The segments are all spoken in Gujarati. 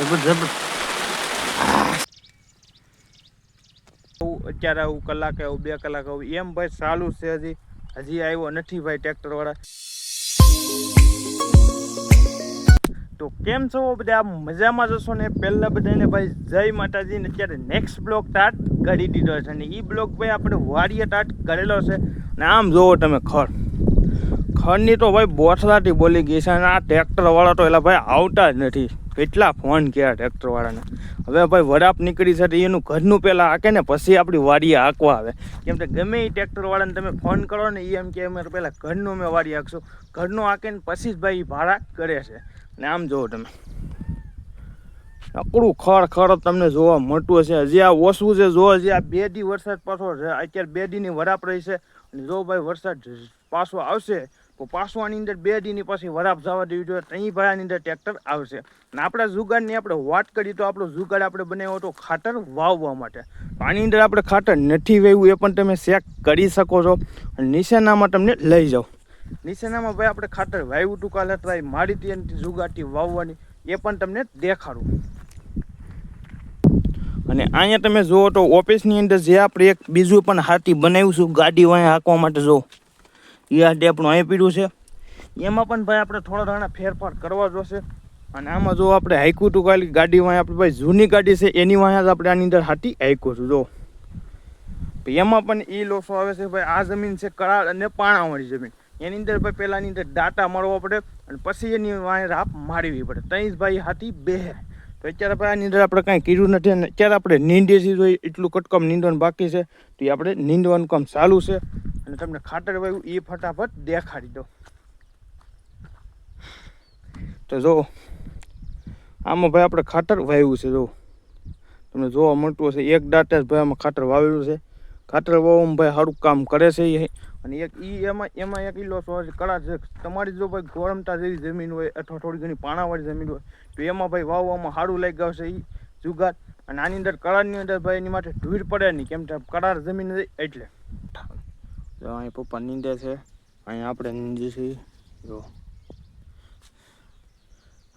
જબર અત્યારે આવું કલાક આવું, બે કલાક આવું. એમ ભાઈ ચાલુ છે હજી. હજી આવ્યો નથી ભાઈ ટ્રેક્ટર વાળા તો કેમ છો બધા? મજામાં જશો ને? પહેલાં બધાને ભાઈ જય માતાજી ને અત્યારે નેક્સ્ટ બ્લોક ટાટ કરી દીધો છે અને એ બ્લોક ભાઈ આપણે વાડીએ ટાટ કરેલો છે. ને આમ જોવો તમે ખડ ખડની તો ભાઈ બોથલાથી બોલી ગઈ છે અને આ ટ્રેક્ટરવાળા તો એલા ભાઈ આવતા જ નથી. કેટલા ફોન કયા ટ્રેક્ટરવાળાને. હવે ભાઈ વરાપ નીકળી છે એનું ઘરનું પહેલાં હાકે ને પછી આપણી વાડીએ હાંકવા આવે. કેમ કે ગમે એ ટ્રેક્ટરવાળાને તમે ફોન કરો ને એ એમ કે અમે પહેલાં ઘરનું અમે વાડી હાંકશું. ઘરનું હાંકે ને પછી જ ભાઈ ભાડા કરે છે. ને આમ જુઓ તમે. નકરું ખડ ખડ તમને જોવા મળતું હશે. હજી આ ઓછું છે, જો હજી આ બે દી વરસાદ પાછો અત્યારે બે દીની વરાપ રહી છે. અને જો ભાઈ વરસાદ પાછો આવશે પાછો આની અંદર બે દીની પછી વરાપ જવા દેવી જોઈએ ત્યાં ભાડાની અંદર ટ્રેક્ટર આવશે. અને આપણા જુગાડની આપણે વાત કરીએ તો આપણો જુગાડ આપણે બનાવ્યો હતો ખાતર વાવવા માટે. આની અંદર આપણે ખાતર નથી વાવ્યું, એ પણ તમે ચેક કરી શકો છો. અને નિશાનામાં તમને લઈ જાઓ. નિશાનામાં ભાઈ આપણે ખાતર વાવ્યું હતું કાલે ટ્રાય મારી હતી જુગાડથી વાવવાની, એ પણ તમને દેખાડું. અને અહીંયા તમે જુઓ તો ઓફિસની અંદર જે આપણે એક બીજું પણ હાથી બનાવ્યું છું, ગાડી અહીંયા હાંકવા માટે જો એ આ ડેપનું અહીં પીડ્યું છે. એમાં પણ ભાઈ આપણે થોડા ઘણા ફેરફાર કરવા જોશે. અને આમાં જો આપણે હાઈકું તું કાલે ગાડી વાંહે આપણે ભાઈ જૂની ગાડી છે, એની વાંહે આપણે આની અંદર હાથી હાઈકું છું, જો. એમાં પણ એ લોસો આવે છે ભાઈ, આ જમીન છે કરાળ અને પાણાવાળી જમીન. એની અંદર ભાઈ પહેલાંની અંદર ડાટા મારવા પડે અને પછી એની વાંહે રાપ મારવી પડે. ત્યાં ભાઈ હાથી બે તો અત્યારે ભાઈ આની અંદર આપણે કાંઈ કર્યું નથી અને અત્યારે આપણે નીંદીએ છીએ એટલું કટકમ નીંદવાનું બાકી છે, તો એ આપણે નીંદવાનું કામ ચાલુ છે. અને તમને ખાતર વાયું એ ફટાફટ દેખાડી દો. તો જો, આમાં ભાઈ આપણે ખાતર વાવ્યું છે, જો. તમને જોવા મળતું હશે, એક દાંતે જ ભાઈ આમાં ખાતર વાવેલું છે. ખાતર વાવવામાં ભાઈ સારું કામ કરે છે એ. અને એક ઈ એમાં એમાં એક ઈલો કળા છે. તમારી જો ભાઈ ગોરમતા જેવી જમીન હોય, અથવા થોડી ઘણી પાણાવાળી જમીન હોય, તો એમાં ભાઈ વાવવામાં સારું લાગી છે એ જુગાર. અને આની અંદર કળાની અંદર ભાઈ એની માટે ધૂળ પડે નહીં, કેમ કે કળાર જમીન એટલે. જો અહીં પપ્પા નીંદે છે. અહીં આપણે નીંદીએ છીએ. જો.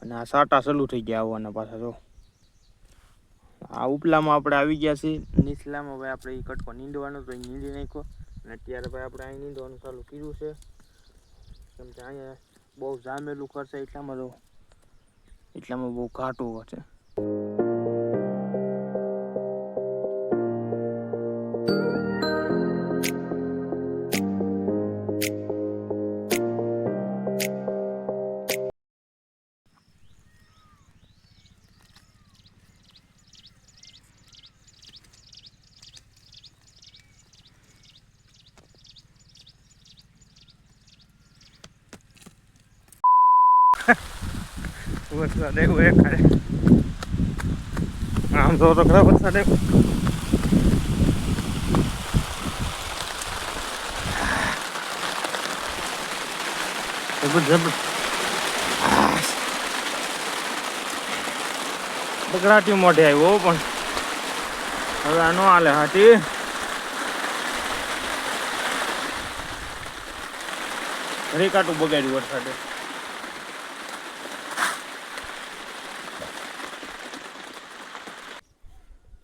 અને આ સાટા ચાલુ થઈ ગયા આવવાના પાછા, જો. આ ઉપલામાં આપણે આવી ગયા છીએ. નીચલામાં ભાઈ આપણે એ કટકો નીંદવાનો તો નીંદી નાખ્યો. અને અત્યારે ભાઈ આપણે અહીં નીંદવાનું ચાલુ કર્યું છે. કેમ કે અહીંયા બહુ જામેલું કરશે એટલામાં તો, એટલામાં બહુ ઘાટું છે. વરસાદ આવ્યો એ ખરે આમ તો ખરા વરસાદ આવ્યો જબર બગડાટી મોઢે આવ્યો પણ. હવે આનો હાલે હાથી રેકાટું બગાડ્યું વરસાદે.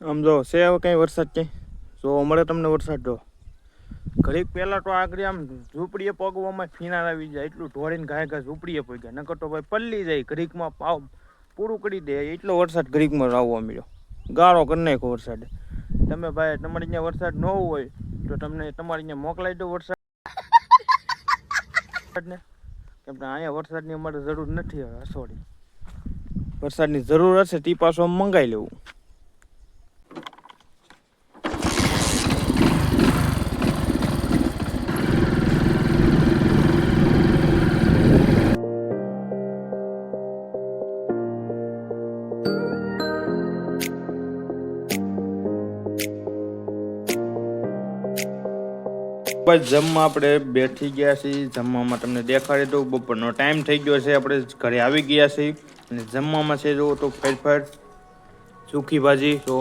આમ જો, છે હવે કંઈ વરસાદ ક્યાંય? જો, મળે તમને વરસાદ જો. ઘડીક પહેલાં તો આગળ આમ ઝૂંપડીએ પગવામાં ફીનાર આવી જાય, એટલું ઢોળીને ઘાય ઘા ઝૂંપડીએ પગ્યા. નકર તો ભાઈ પલ્લી જાય, ઘડીકમાં પાવ પૂરું કરી દે. એટલો વરસાદ ઘડીકમાં આવવા મળ્યો ગાળો કરી નાખ્યો વરસાદ. તમે ભાઈ, તમારે ત્યાં વરસાદ ન હોય, તો તમને તમારે ત્યાં મોકલાઈ દો વરસાદ. ને કેમ કે અહીંયા વરસાદની અમારે જરૂર નથી હવે અસોડી વરસાદની જરૂર હશે તે પાછો મંગાવી લેવું. બસ જમવા આપણે બેઠી ગયા છીએ. જમવામાં તમને દેખાડી દઉં. બપોરનો ટાઈમ થઈ ગયો છે. આપણે ઘરે આવી ગયા છીએ. અને જમવામાં છે જુઓ તો ફેરફાર. સૂકી ભાજી તો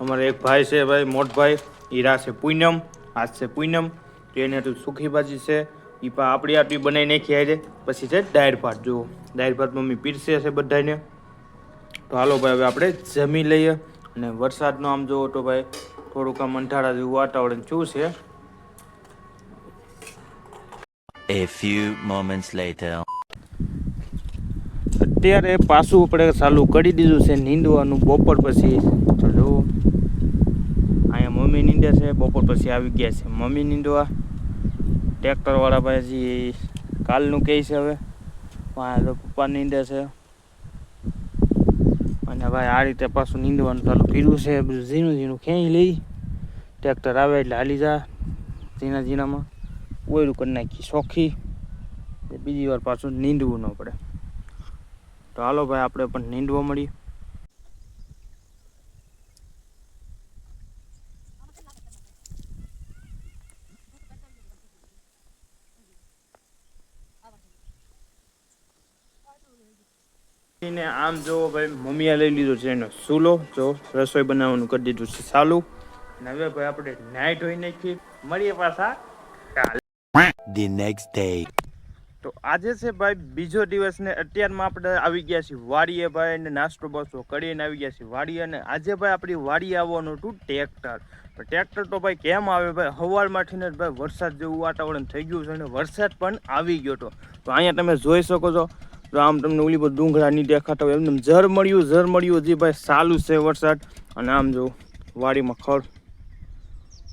અમારે એક ભાઈ છે ભાઈ મોટભાઈ હીરા છે પૂનમ, આજ છે પૂનમ. તો એને તો સૂકી ભાજી છે. એ પણ આપણી આપણી બનાવી નાખી આજે. પછી છે દાળ ભાત જુઓ દાળ ભાત મમ્મી પીરસે છે બધાને તો હાલો ભાઈ, હવે આપણે જમી લઈએ. અને વરસાદનો આમ જોવો તો ભાઈ, થોડુંક આમ અંધારા જેવું વાતાવરણ શું છે? A few moments later. અત્યારે પાછું આપણે ચાલુ કરી દીધું છે નીંદવાનું. બપોર પછી તો જો, અહીંયા મમ્મી નીંદે છે, બપોર પછી આવી ગયા છે. મમ્મી નીંદવા. ટ્રેક્ટરવાળા પછી કાલનું કહે છે હવે. પપ્પા નીંદે છે. અને ભાઈ આ રીતે પાછું નીંદવાનું ચાલુ કર્યું છે. ઝીણું ઝીણું ખેંચી લઈ. ટ્રેક્ટર આવે એટલે હાલી જા. ઝીણા ઝીણામાં. ઓયરું કરી નાખી, સોખી. બીજી વાર પાછું નીંદવું ન પડે. તો હાલો ભાઈ, આપણે પણ નીંદવા મળીએ. ને આમ જો ભાઈ, મમ્મીએ લઈ લીધો છે એનો સૂલો જો, રસોઈ બનાવવાનું કરી દીધું છે ચાલુ. અને હવે ભાઈ, આપણે નાઈટ હોય નાખી. મળીએ પાછા. કાલે The next day. તો આજે છે ભાઈ બીજો દિવસ ને અત્યારમાં આપણે આવી ગયા છીએ વાડીએ ભાઈ ને નાસ્તો બસો કરીને આવી ગયા છીએ વાડીએ અને આજે ભાઈ આપણી વાડીએ આવવાનું હતું ટ્રેક્ટર. તો ટ્રેક્ટર તો ભાઈ કેમ આવે ભાઈ? સવારમાંથી જ ભાઈ વરસાદ જેવું વાતાવરણ થઈ ગયું છે અને વરસાદ પણ આવી ગયો હતો. તો અહીંયા તમે જોઈ શકો છો. તો આમ તમને ઓલી બધું ડુંગળા નહીં દેખાતા હોય, એમને જર મળ્યું જર મળ્યું હજી ભાઈ સારું છે વરસાદ. અને આમ જો વાડીમાં ખડ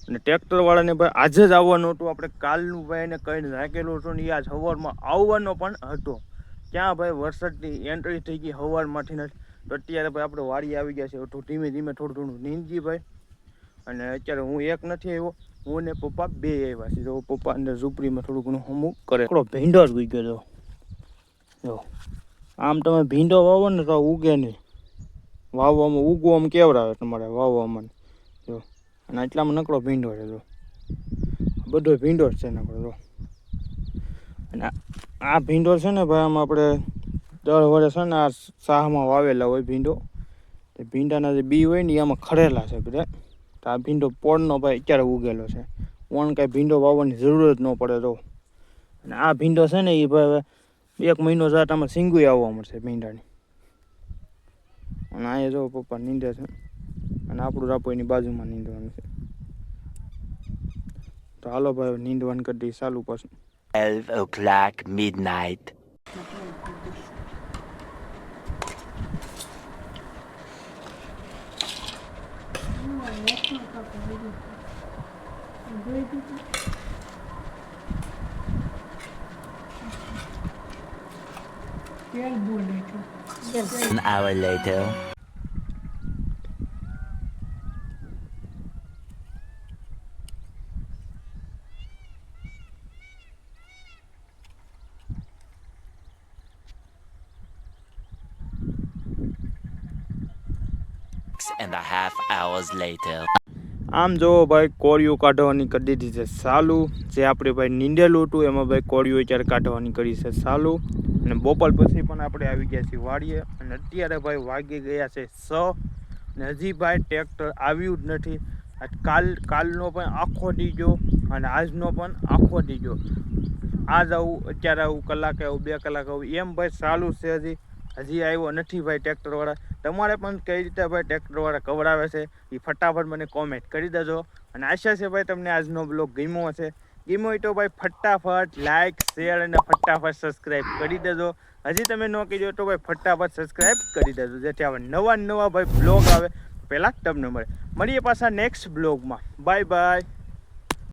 અને ટ્રેક્ટર વાળાને ભાઈ આજે જ આવવાનું હતું. આપણે કાલનું ભાઈ એને કહીને રાખેલું હતું ને એ આજ સવારમાં આવવાનો પણ હતો. ક્યાં ભાઈ વરસાદની એન્ટ્રી થઈ ગઈ સવારમાંથી નથી તો અત્યારે ભાઈ આપણે વાડી આવી ગયા છે તો ધીમે ધીમે થોડું થોડું નીંદજી ભાઈ. અને અત્યારે હું એક નથી આવ્યો, હું ને પપ્પા બે આવ્યા છે. તો પપ્પા અંદર ઝૂંપડીમાં થોડું ઘણું હમુક કરે. થોડો ભીંડો જ ઉગ્યો તો. જો. આમ તમે ભીંડો વાવો ને તો ઉગે નહીં. વાવવામાં ઉગવામાં કેવડાવે તમારે વાવવામાં? જો. અને એટલામાં નકરો ભીંડો છે જો. બધો ભીંડો છે નકરો જો. અને આ- ભીંડો છે ને ભાઈ, આમ આપણે દર વર્ષે છે ને આ શાહમાં વાવેલા હોય ભીંડો. તે ભીંડાના જે બી હોય ને એ આમાં ખરેલા છે બધા. તો આ ભીંડો પોળનો ભાઈ અત્યારે ઉગેલો છે. ઓણ કાંઈ ભીંડો વાવવાની જરૂર જ ન પડે તો અને આ ભીંડો છે ને એ ભાઈ એક મહિનો જાત આમાં સિંગુય આવવા મળશે ભીંડાની. અને અહીંયા જો પપ્પા નીંદે છે. અને આપણું રાપો એની બાજુમાં નીંદવાનું છે તો હાલો ભાઈ નીંદવાનું કરી દઈએ, ચાલુ પાછું 12 o'clock midnight. An hour later. Six and a half hours later. આમ જો ભાઈ કોળિયું કાઢવાની કરી દીધી છે સાલું. જે આપણે ભાઈ નીંદેલું હતું, એમાં ભાઈ કોળિયું અત્યારે કાઢવાની કરી છે સાલું. અને બોપલ પછી પણ આપણે આવી ગયા છીએ વાડીએ. અને અત્યારે ભાઈ વાગી ગયા છે સ અને હજી ભાઈ ટ્રેક્ટર આવ્યું જ નથી. કાલ, કાલનો પણ આખો દીજો અને આજનો પણ આખો દીજો આજ આવું, અત્યારે આવું કલાકે આવું, બે કલાક આવું, એમ ભાઈ સારું છે હજી. હજી આવ્યો નથી ભાઈ ટ્રેક્ટરવાળા. તમારે પણ કઈ રીતે ભાઈ ટ્રેક્ટરવાળા કવડાવે છે એ ફટાફટ મને કોમેન્ટ કરી દેજો. અને આશા છે ભાઈ તમને આજનો બ્લોગ ગમ્યો હશે. ગમ્યો હોય તો ભાઈ ફટાફટ લાઇક શેર અને ફટાફટ સબસ્ક્રાઈબ કરી દેજો. હજી તમે ન કીધો તો ભાઈ ફટાફટ સબસ્ક્રાઈબ કરી દેજો. જેથી આવા નવા નવા ભાઈ બ્લોગ આવે. પહેલાં તમને મળે. મળીએ પાછા નેક્સ્ટ બ્લોગમાં બાય બાય